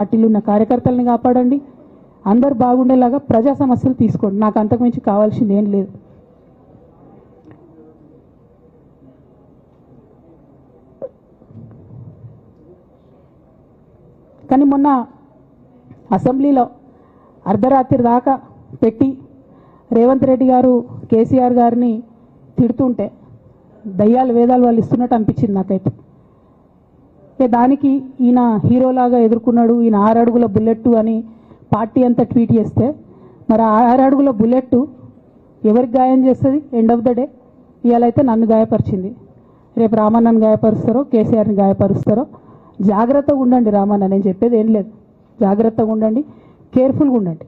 పార్టీలు ఉన్న కార్యకర్తల్ని కాపాడండి. అందరు బాగుండేలాగా ప్రజా సమస్యలు తీసుకోండి. నాకు అంతకుమించి కావాల్సింది ఏం లేదు. కానీ మొన్న అసెంబ్లీలో అర్ధరాత్రి దాకా పెట్టి రేవంత్ రెడ్డి గారు కేసీఆర్ గారిని తిడుతుంటే దయ్యాలు వేదాలు వాళ్ళు ఇస్తున్నట్టు అనిపించింది నాకైతే. దానికి ఈయన హీరోలాగా ఎదుర్కొన్నాడు. ఈయన ఆరు అడుగుల బుల్లెట్ అని పార్టీ అంతా ట్వీట్ చేస్తే మరి ఆ ఆరు అడుగుల బుల్లెట్ ఎవరికి గాయం చేస్తుంది? ఎండ్ ఆఫ్ ద డే ఇవాళైతే నన్ను గాయపరిచింది. రేపు రామన్నను గాయపరుస్తారో కేసీఆర్ని గాయపరుస్తారో జాగ్రత్తగా ఉండండి రామన్న నేను చెప్పేది ఏం లేదు. జాగ్రత్తగా ఉండండి కేర్ఫుల్గా ఉండండి.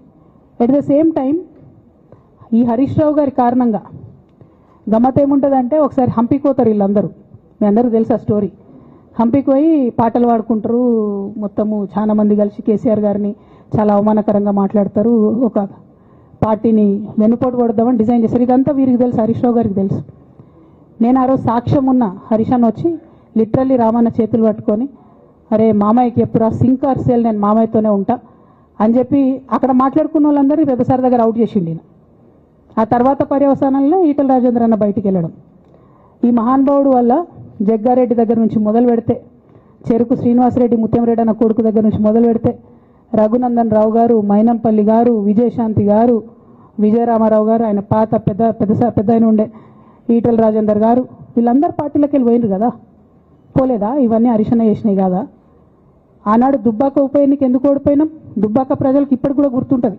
అట్ ద సేమ్ టైం ఈ హరీష్ రావు గారి కారణంగా గమ్మత్ ఏముంటుందంటే ఒకసారి హంపికోతారు వీళ్ళందరూ. మీ అందరూ తెలుసు ఆ స్టోరీ హంపికి పోయి పాటలు పాడుకుంటారు. మొత్తము చాలా మంది కలిసి కేసీఆర్ గారిని చాలా అవమానకరంగా మాట్లాడతారు. ఒక పార్టీని వెనుపోటు పడదామని డిజైన్ చేశారు. ఇదంతా వీరికి తెలుసు హరీష్ రావు గారికి తెలుసు. నేను ఆ రోజు సాక్ష్యం ఉన్న హరీష్ వచ్చి లిటరల్లీ రామన్న చేతులు పట్టుకొని అరే మామయ్యకి ఎప్పుడు సింక్ ఆర్ సేల్ నేను మామయ్యతోనే ఉంటా అని చెప్పి అక్కడ మాట్లాడుకున్న వాళ్ళందరినీ పెద్దసారి దగ్గర అవుట్ చేసిండి నేను ఆ తర్వాత పర్యవసానంలో ఈటల రాజేంద్ర అన్న బయటికి వెళ్ళడం. ఈ మహానుభావుడు వల్ల జగ్గారెడ్డి దగ్గర నుంచి మొదలు పెడితే చెరుకు శ్రీనివాసరెడ్డి ముత్యంరెడ్డి అన్న కొడుకు దగ్గర నుంచి మొదలు పెడితే రఘునందన్ రావు గారు మైనంపల్లి గారు విజయశాంతి గారు విజయరామారావు గారు ఆయన పాత పెద్ద పెద్ద పెద్ద ఆయన ఉండే ఈటల రాజేందర్ గారు వీళ్ళందరూ పార్టీలోకి వెళ్ళి పోయినారు కదా? పోలేదా? ఇవన్నీ అరిశన చేసినాయి కదా? ఆనాడు దుబ్బాక ఉప ఎన్నిక ఎందుకు ఓడిపోయినాం? దుబ్బాక ప్రజలకు ఇప్పటికి కూడా గుర్తుంటుంది.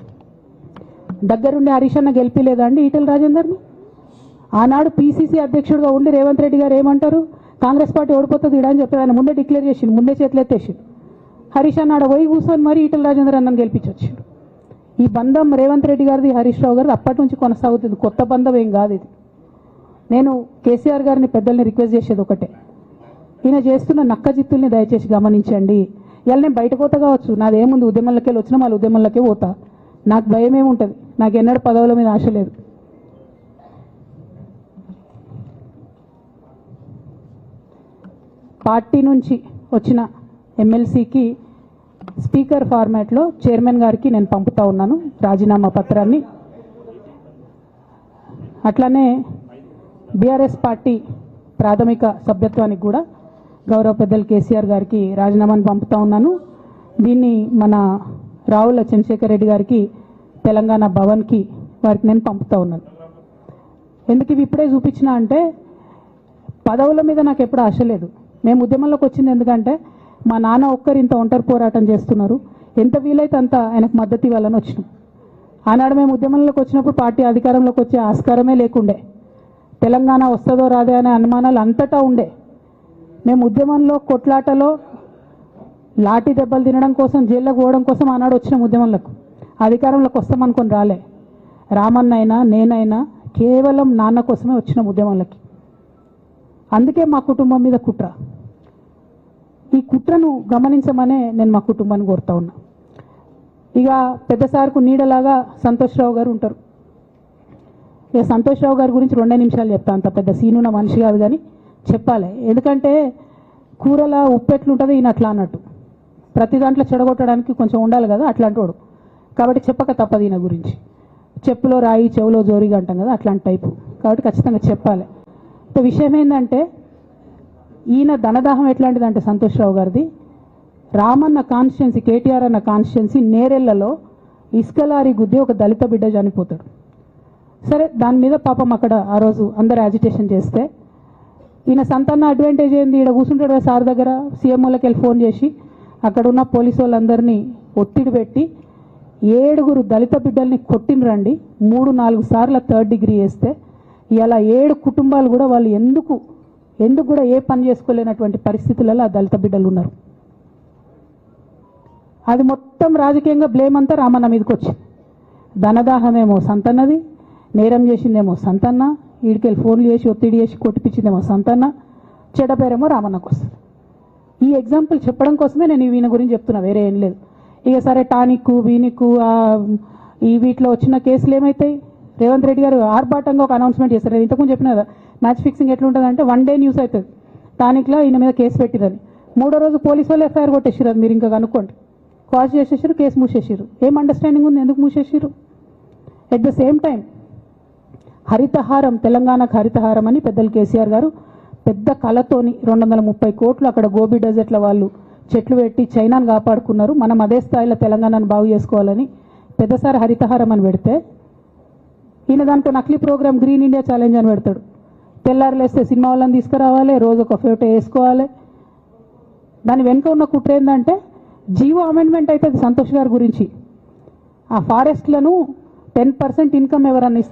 దగ్గరుండి హరీష్ అన్న గెలిపిలేదా అండి ఈటెల రాజేందర్ని? ఆనాడు పీసీసీ అధ్యక్షుడిగా ఉండి రేవంత్ రెడ్డి గారు ఏమంటారు? కాంగ్రెస్ పార్టీ ఓడిపోతుంది ఇడా అని చెప్పారు. ఆయన ముందే డిక్లేర్ చేసిండు ముందే చేతులు ఎత్తేసిండు. హరీష్ అన్నాడు వై పోయి కూర్చొని మరి ఈటల రాజేందర్ అన్నని గెలిపించొచ్చిండు. ఈ బంధం రేవంత్ రెడ్డి గారిది హరీష్ రావు గారిది అప్పటి నుంచి కొనసాగుతుంది. కొత్త బంధం ఏం కాదు ఇది. నేను కేసీఆర్ గారిని పెద్దల్ని రిక్వెస్ట్ చేసేది ఒకటే. ఈయన చేస్తున్న నక్క జిత్తుల్ని దయచేసి గమనించండి. ఇవాళ నేను బయట పోతా కావచ్చు. నాదేముంది ఉద్యమంలోకి వెళ్ళి వచ్చినా వాళ్ళ ఉద్యమంలోకే పోతా. నాకు భయం ఏముంటుంది నాకు ఎన్నడూ పదవుల మీద ఆశ లేదు. పార్టీ నుంచి వచ్చిన ఎమ్మెల్సీకి స్పీకర్ ఫార్మాట్లో చైర్మన్ గారికి నేను పంపుతా ఉన్నాను రాజీనామా పత్రాన్ని. అట్లానే బీఆర్ఎస్ పార్టీ ప్రాథమిక సభ్యత్వానికి కూడా గౌరవ పెద్దలు కేసీఆర్ గారికి రాజీనామాను పంపుతా ఉన్నాను. దీన్ని మన రావుల చంద్రశేఖర్ రెడ్డి గారికి తెలంగాణ భవన్కి వారికి నేను పంపుతా ఉన్నాను. ఎందుకు ఇవి ఇప్పుడే చూపించిన అంటే పదవుల మీద నాకు ఎప్పుడు ఆశ లేదు. మేము ఉద్యమంలోకి వచ్చింది ఎందుకంటే మా నాన్న ఒక్కరు ఇంత ఒంటరి పోరాటం చేస్తున్నారు. ఎంత వీలైతే అంత ఆయనకు మద్దతు ఇవ్వాలని వచ్చినాం. ఆనాడు మేము ఉద్యమంలోకి వచ్చినప్పుడు పార్టీ అధికారంలోకి వచ్చే ఆస్కారమే లేకుండే. తెలంగాణ వస్తుందో రాదే అనే అనుమానాలు అంతటా ఉండే. మేము ఉద్యమంలో కొట్లాటలో లాఠీ దెబ్బలు తినడం కోసం జైల్లోకి పోవడం కోసం ఆనాడు వచ్చిన ఉద్యమంలోకి అధికారంలోకి వస్తామనుకొని రాలే. రామన్న అయినా నేనైనా కేవలం నాన్న కోసమే వచ్చిన ఉద్యమంలోకి అందుకే మా కుటుంబం మీద కుట్ర. ఈ కుట్రను గమనించమనే నేను మా కుటుంబాన్ని కోరుతా ఉన్నా. ఇక పెద్ద సార్కు నీడలాగా సంతోష్ రావు గారు ఉంటారు. ఇక సంతోష్ రావు గారి గురించి రెండే నిమిషాలు చెప్తా అంత పెద్ద సీనున్న మనిషి కాదు కానీ చెప్పాలి. ఎందుకంటే కూరల ఉప్పెట్లుంటుంది ఈయన అట్లా అన్నట్టు. ప్రతి దాంట్లో చెడగొట్టడానికి కొంచెం ఉండాలి కదా అట్లాంటి వాడు కాబట్టి చెప్పక తప్పదు ఈయన గురించి. చెప్పులో రాయి చెవులో జోరిగా అంటాం కదా అట్లాంటి టైపు. కాబట్టి ఖచ్చితంగా చెప్పాలి. ఇప్పుడు విషయం ఏంటంటే ఈయన ధనదాహం ఎట్లాంటిదంటే సంతోష్ రావు గారిది రామన్న కాన్స్టిట్యున్సీ కేటీఆర్ అన్న కాన్స్టిట్యున్సీ నేరెళ్ళలో ఇసుకలారి గుద్ది ఒక దళిత బిడ్డ చనిపోతాడు. సరే దాని మీద పాపం అక్కడ ఆ రోజు అందరు యాజిటేషన్ చేస్తే ఈయన సంతాన అడ్వాంటేజ్ ఏంది? ఈడ కూర్చుంటాడు కదా సార్ దగ్గర సీఎంఓలకి వెళ్ళి ఫోన్ చేసి అక్కడ ఉన్న పోలీసు వాళ్ళందరినీ ఒత్తిడి పెట్టి ఏడుగురు దళిత బిడ్డల్ని కొట్టినరండి మూడు నాలుగు సార్ల థర్డ్ డిగ్రీ వేస్తే ఇలా ఏడు కుటుంబాలు కూడా వాళ్ళు ఎందుకు ఎందుకు కూడా ఏ పని చేసుకోలేనటువంటి పరిస్థితులలో ఆ దళిత బిడ్డలు ఉన్నారు. అది మొత్తం రాజకీయంగా బ్లేమ్ అంతా రామన్న మీదకి వచ్చింది. ధనదాహమేమో సంతన్నది నేరం చేసిందేమో సంతన్న వీడికెళ్ళి ఫోన్లు చేసి ఒత్తిడి చేసి కొట్టిపించిందేమో సంతన్న చెడపేరేమో రామన్నకు వస్తుంది. ఈ ఎగ్జాంపుల్ చెప్పడం కోసమే నేను ఈయన గురించి చెప్తున్నా వేరే ఏం లేదు. ఇక సరే టానిక్ వీనిక్ ఈ వీటిలో వచ్చిన కేసులు ఏమవుతాయి రేవంత్ రెడ్డి గారు ఆర్భాటంగా ఒక అనౌన్స్మెంట్ చేశారు. నేను ఇంతకుముందు చెప్పిన కదా మ్యాచ్ ఫిక్సింగ్ ఎట్లుంటుందంటే వన్ డే న్యూస్ అవుతుంది. టానిక్లో ఈయన మీద కేసు పెట్టిరని. మూడో రోజు పోలీసు వాళ్ళు ఎఫ్ఐఆర్ కొట్టేసారు అది మీరు ఇంకా కనుక్కోండి. క్వాష్ చేసేసారు కేసు మూసేసారు ఏం అండర్స్టాండింగ్ ఉంది? ఎందుకు మూసేసారు at the same time Harithaharam తెలంగాణకు హరితహారం అని పెద్దలు కేసీఆర్ గారు పెద్ద కళతోని రెండు వందల ముప్పై కోట్లు అక్కడ గోబీ డెజర్ట్ల వాళ్ళు చెట్లు పెట్టి చైనాను కాపాడుకున్నారు. మనం అదే స్థాయిలో తెలంగాణను బాగు చేసుకోవాలని పెద్దసారి హరితహారం అని పెడితే ఈయన దాంట్లో నకిలీ ప్రోగ్రామ్ గ్రీన్ ఇండియా ఛాలెంజ్ అని పెడతాడు. తెల్లారులేస్తే సినిమా వాళ్ళని తీసుకురావాలి రోజు ఒక ఫోటో వేసుకోవాలి. దాని వెనుక ఉన్న కుట్ర ఏంటంటే జీవో అమెండ్మెంట్ అయితే సంతోష్ గారి గురించి. ఆ ఫారెస్ట్లను టెన్ పర్సెంట్ ఇన్కమ్ ఎవరన్నా ఇస్తే